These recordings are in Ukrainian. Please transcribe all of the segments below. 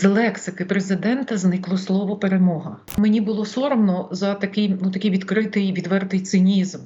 з лексики президента зникло слово перемога. Мені було соромно за такий ну такий відкритий відвертий цинізм,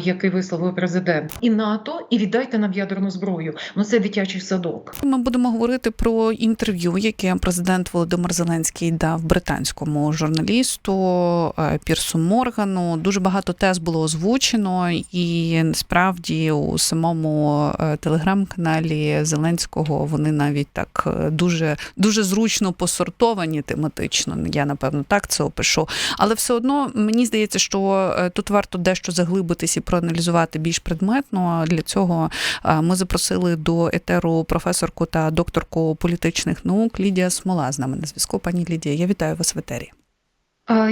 який висловив президент. І НАТО, і віддайте нам ядерну зброю. Ну це дитячий садок. Ми будемо говорити про інтерв'ю, яке президент Володимир Зеленський дав британському журналісту е, Пірсу Моргану. Дуже багато тез було озвучено, і насправді у самому е, телеграм-каналі Зеленського вони навіть так е, дуже дуже зручно посортовані тематично. Я напевно так це опишу. Але все одно мені здається, що е, тут варто дещо заглибитись і проаналізувати більш предметно. Для цього е, ми запросили до етеру професорку та докторку політичних наук Лідія Смола з нами на зв'язку. Пані Лідія, я вітаю вас в етері.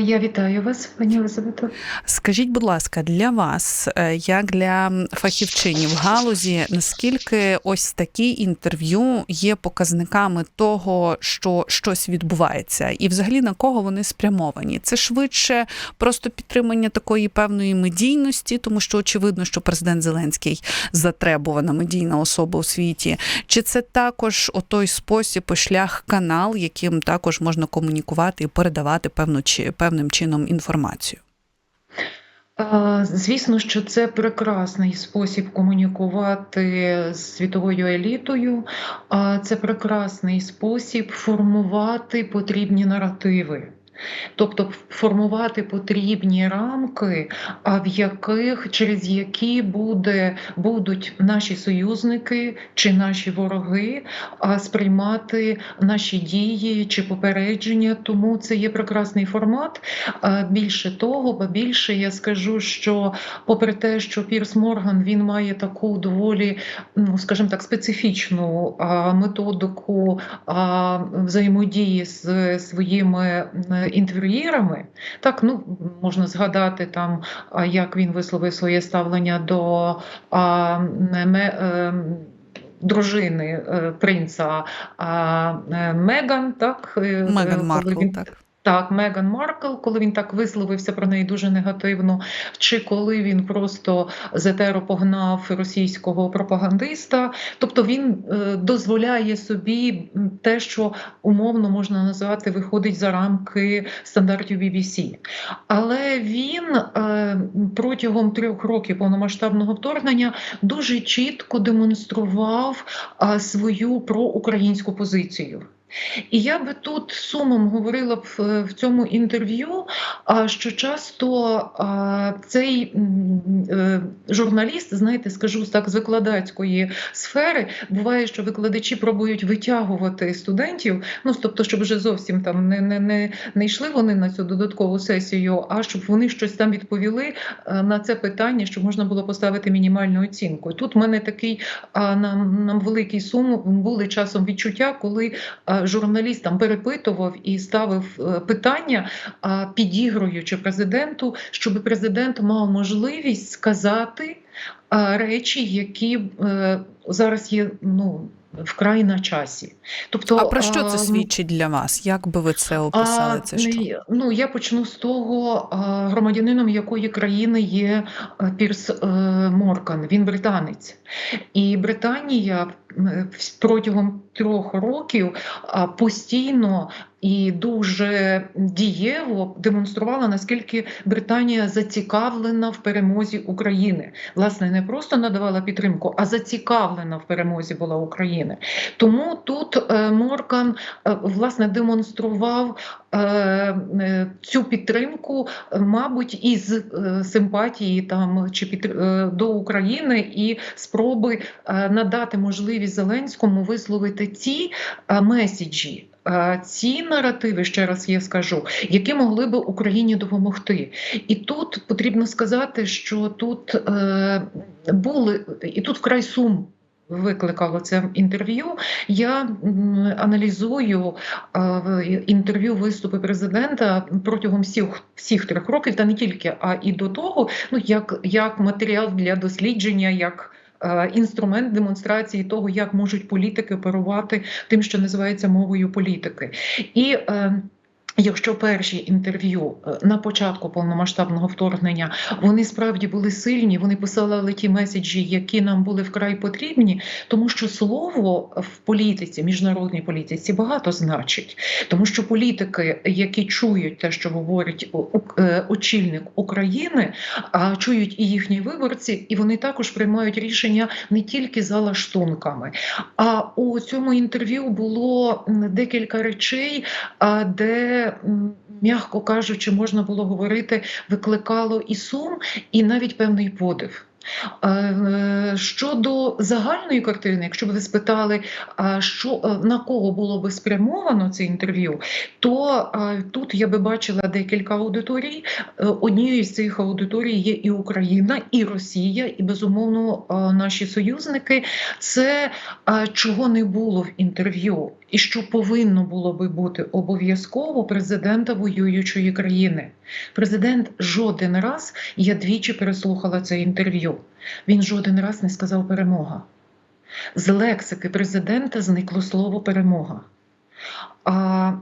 Я вітаю вас, пані Елизавета. Скажіть, будь ласка, для вас, е, як для фахівчині в галузі, наскільки ось такі інтерв'ю є показниками того, що щось відбувається, і взагалі на кого вони спрямовані? Це швидше просто підтримання такої певної медійності, тому що очевидно, що президент Зеленський затребувана медійна особа у світі, чи це також отой спосіб шлях канал, яким також можна комунікувати і передавати певну чи певним чином інформацію? Звісно, що це прекрасний спосіб комунікувати з світовою елітою, а це прекрасний спосіб формувати потрібні наративи. Тобто формувати потрібні рамки, а в яких через які буде, будуть наші союзники чи наші вороги а, сприймати наші дії чи попередження. Тому це є прекрасний формат. Більше того, бо більше я скажу, що попри те, що Пірс Морган він має таку доволі, ну скажімо так, специфічну методику взаємодії з своїми інтерв'єрами. Так, ну можна згадати там, як він висловив своє ставлення до а, ме, е, дружини е, принца а, е, Меган, так е, Меган Маркл, він- так. Так, Меган Маркл, коли він так висловився про неї дуже негативно, чи коли він просто з етеру погнав російського пропагандиста. Тобто він е, дозволяє собі те, що умовно можна назвати, виходить за рамки стандартів BBC. Але він е, протягом трьох років повномасштабного вторгнення дуже чітко демонстрував е, свою проукраїнську позицію. І я би тут сумом говорила б в, в цьому інтерв'ю, що часто цей е, журналіст, знаєте, скажу так, з викладацької сфери, буває, що викладачі пробують витягувати студентів, ну тобто, щоб вже зовсім там не, не, не, не йшли вони на цю додаткову сесію, а щоб вони щось там відповіли е, на це питання, щоб можна було поставити мінімальну оцінку. Тут в мене такий нам, нам великий сум були часом відчуття, коли а, журналіст там перепитував і ставив е, питання, підігруючи президенту, щоб президент мав можливість сказати речі, які е, зараз є ну, вкрай на часі. Тобто, А про що це свідчить для вас? Як би ви це описали? Це що? Ну, я почну з того, громадянином якої країни є Пірс е, Моркан. Він британець. І Британія в- протягом трьох років постійно і дуже дієво демонструвала, наскільки Британія зацікавлена в перемозі України. Власне, не просто надавала підтримку, а зацікавлена в перемозі була України. Тому тут е, Моркан е, власне демонстрував е, цю підтримку, мабуть, із симпатії там чи під, до України і спроби надати можливість Зеленському висловити е, меседжі. Е, Ці наративи, ще раз я скажу, які могли би Україні допомогти, і тут потрібно сказати, що тут е, були і тут вкрай сум викликало це інтерв'ю. Я аналізую е, інтерв'ю виступи президента протягом всіх всіх трьох років, та не тільки, а і до того, ну як, як матеріал для дослідження, як інструмент демонстрації того, як можуть політики оперувати тим, що називається мовою політики. І е, Якщо перші інтерв'ю е, на початку повномасштабного вторгнення вони справді були сильні, вони писали ті меседжі, які нам були вкрай потрібні, тому що слово в політиці, міжнародній політиці, багато значить, тому що політики, які чують те, що говорить е, очільник України, а чують і їхні виборці, і вони також приймають рішення не тільки за лаштунками. А у цьому інтерв'ю було декілька речей, де, м, м'яко кажучи, можна було говорити, викликало і сум, і навіть певний подив. Е, Щодо загальної картини, якщо б ви спитали, що е, на кого було би спрямовано це інтерв'ю, то е, тут я би бачила декілька аудиторій. Однією з цих аудиторій є і Україна, і Росія, і безумовно наші союзники. Це чого не було в інтерв'ю, і що повинно було би бути обов'язково президента воюючої країни. Президент жоден раз, я двічі переслухала це інтерв'ю. Він жоден раз не сказав перемога. З лексики президента зникло слово перемога. А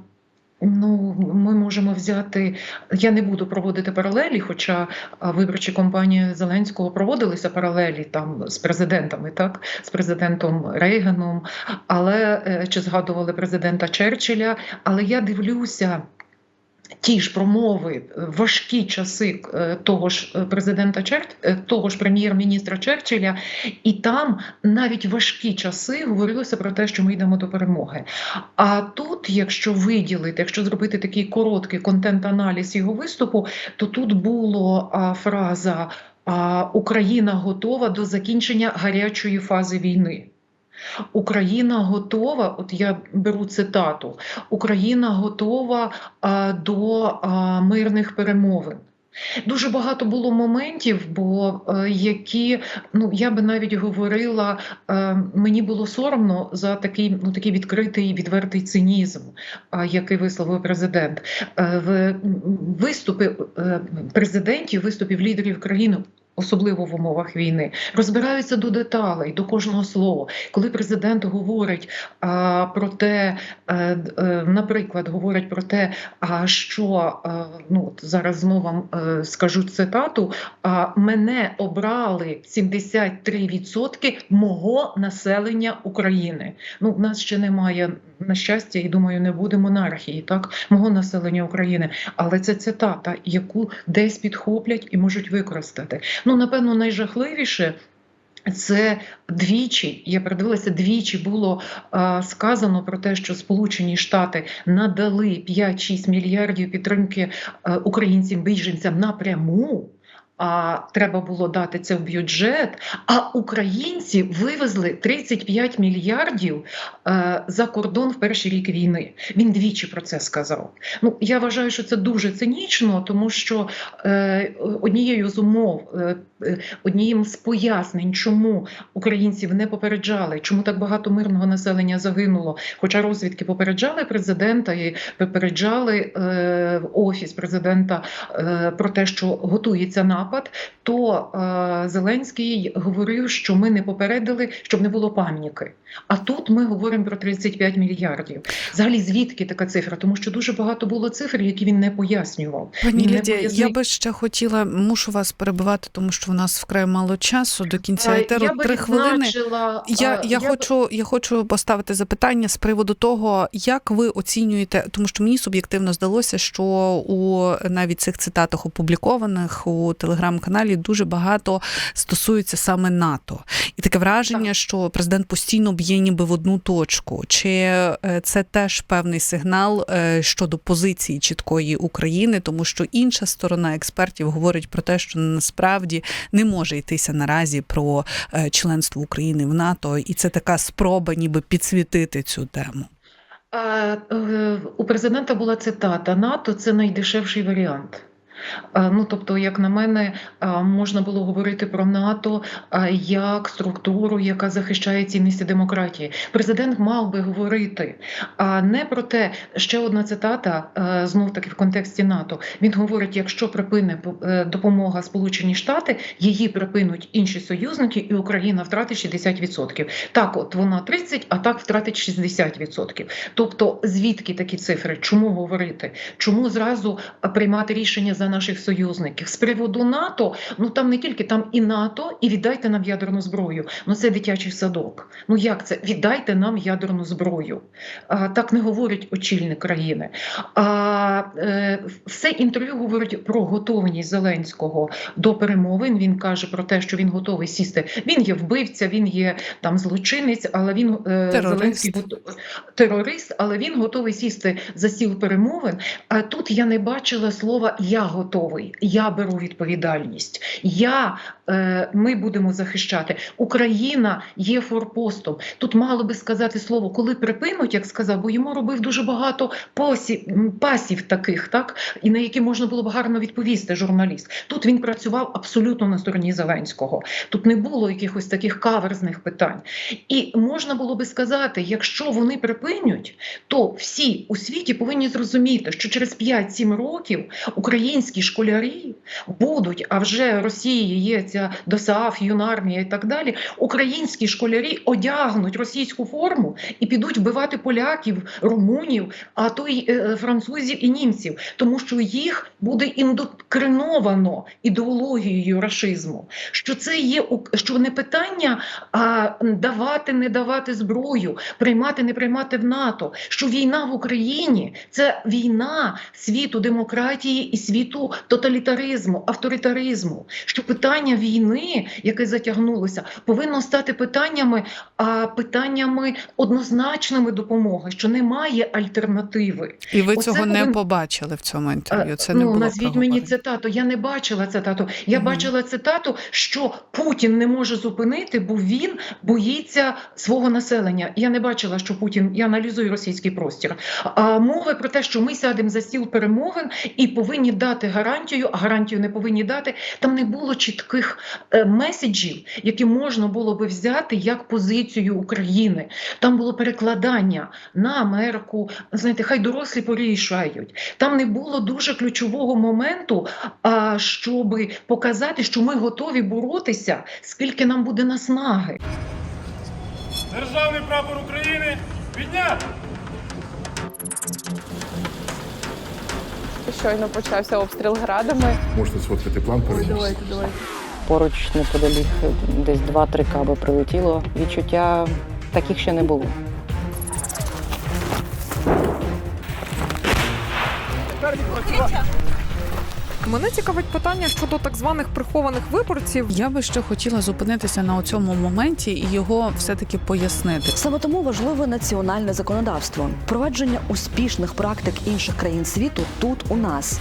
Ну, ми можемо взяти. Я не буду проводити паралелі, хоча виборчі кампанії Зеленського проводилися паралелі там з президентами, так з президентом Рейганом, але е, чи згадували президента Черчилля. Але я дивлюся. Ті ж промови, е, важкі часи е, того ж е, президента Чер... е, того ж прем'єр-міністра Черчилля, і там навіть важкі часи говорилося про те, що ми йдемо до перемоги. А тут, якщо виділити, якщо зробити такий короткий контент-аналіз його виступу, то тут було а, фраза Україна готова до закінчення гарячої фази війни. Україна готова, от я беру цитату: Україна готова а, до а, мирних перемовин. Дуже багато було моментів, бо е, які ну я би навіть говорила, е, мені було соромно за такий ну такий відкритий відвертий цинізм, а, який висловив президент. Е, в виступи е, президентів, виступів лідерів країни. Особливо в умовах війни розбираються до деталей, до кожного слова. Коли президент говорить а, про те, е, д- е, наприклад, говорить про те, а що е, ну зараз знову вам е, скажу цитату: а, мене обрали 73% мого населення України. Ну, в нас ще немає на щастя, і думаю, не буде монархії, так мого населення України. Але це цитата, яку десь підхоплять і можуть використати. Ну, напевно, найжахливіше. Це двічі, я передивилася, двічі було а, сказано про те, що Сполучені Штати надали 5-6 мільярдів підтримки а, українцям біженцям напряму. А треба було дати це в бюджет. А українці вивезли 35 мільярдів е, за кордон в перший рік війни. Він двічі про це сказав. Ну я вважаю, що це дуже цинічно, тому що е, однією з умов, е, е, однією з пояснень, чому українців не попереджали, чому так багато мирного населення загинуло. Хоча розвідки попереджали президента і попереджали е, офіс президента е, про те, що готується напад, то е, Зеленський говорив, що ми не попередили, щоб не було паніки. А тут ми говоримо про 35 мільярдів. Взагалі, звідки така цифра? Тому що дуже багато було цифр, які він не пояснював. Пані Лідія, пояснив. я би ще хотіла, мушу вас перебивати, тому що у нас вкрай мало часу до кінця Е, етеру. я Три хвилини. відзначила, Я, е, я, би- хочу, я хочу поставити запитання з приводу того, як ви оцінюєте, тому що мені суб'єктивно здалося, що у навіть цих цитатах опублікованих у телеграм-каналі дуже багато стосується саме НАТО, і таке враження, що президент постійно б'є ніби в одну точку. Чи е, це теж певний сигнал е, щодо позиції чіткої України, тому що інша сторона експертів говорить про те, що насправді не може йтися наразі про е, членство України в НАТО, і це така спроба, ніби підсвітити цю тему. У президента була цитата: НАТО це найдешевший варіант. Е, Ну, тобто, як на мене, е, можна було говорити про НАТО е, як структуру, яка захищає цінності демократії. Президент мав би говорити, а не про те, ще одна цитата знов таки в контексті НАТО. Він говорить: якщо припине допомога Сполучені Штати, її припинуть інші союзники, і Україна втратить 60%. Так, от вона 30, а так втратить 60%. Тобто, звідки такі цифри? Чому говорити? Чому зразу приймати рішення за наших союзників з приводу НАТО? Ну там не тільки там і НАТО, і віддайте нам ядерну зброю. Ну це дитячий садок. Ну як це? Віддайте нам ядерну зброю. А, так не говорить очільник країни. А е, все інтерв'ю говорить про готовність Зеленського до перемовин. Він каже про те, що він готовий сісти. Він є вбивця, він є там злочинець, але він е, Терорист. Зеленський терорист, але він готовий сісти за стіл перемовин. А тут я не бачила слова Я готовий, я беру відповідальність. Я е, ми будемо захищати. Україна є форпостом. Тут мало би сказати слово, коли припинуть, як сказав, бо йому робив дуже багато посів, пасів таких, так і на які можна було б гарно відповісти журналіст. Тут він працював абсолютно на стороні Зеленського. Тут не було якихось таких каверзних питань. І можна було би сказати, якщо вони припинять, то всі у світі повинні зрозуміти, що через 5-7 років українські школярі будуть, а вже Росії є ця ДОСААФ, юнармія і так далі. Українські школярі одягнуть російську форму і підуть вбивати поляків, румунів, а то й е, французів і німців, тому що їх буде індокриновано ідеологією рашизму. Що це є що не питання а давати, не давати зброю, приймати, не приймати в НАТО. Що війна в Україні це війна світу демократії і світу тоталітаризму, авторитаризму. Що питання війни, яке затягнулося, повинно стати питаннями, а питаннями однозначними допомоги, що немає альтернативи. І ви Оце цього не побачили в цьому інтерв'ю. Це Е, не ну, було назвіть мені цитату. Я не бачила цитату. Я Мгм. бачила цитату, що Путін не може зупинити, бо він боїться свого населення. Я не бачила, що Путін я аналізую російський простір. А мови про те, що ми сядемо за стіл перемовин і повинні дати гарантію, а гарантію не повинні дати. Там не було чітких е, меседжів, які можна було би взяти як позицію України. Там було перекладання на Америку. Знаєте, хай дорослі порішають. Там не було дуже ключового моменту, а щоб показати, що ми готові боротися, скільки нам буде наснаги. Державний прапор України підняти! Щойно почався обстріл градами. Можете сфоткати план переніс. Поруч неподалік десь 2-3 каби прилетіло. Відчуття таких ще не було. Мене цікавить питання щодо так званих прихованих виборців. Я би ще хотіла зупинитися на цьому моменті і його все-таки пояснити. Саме тому важливе національне законодавство, впровадження успішних практик інших країн світу тут у нас.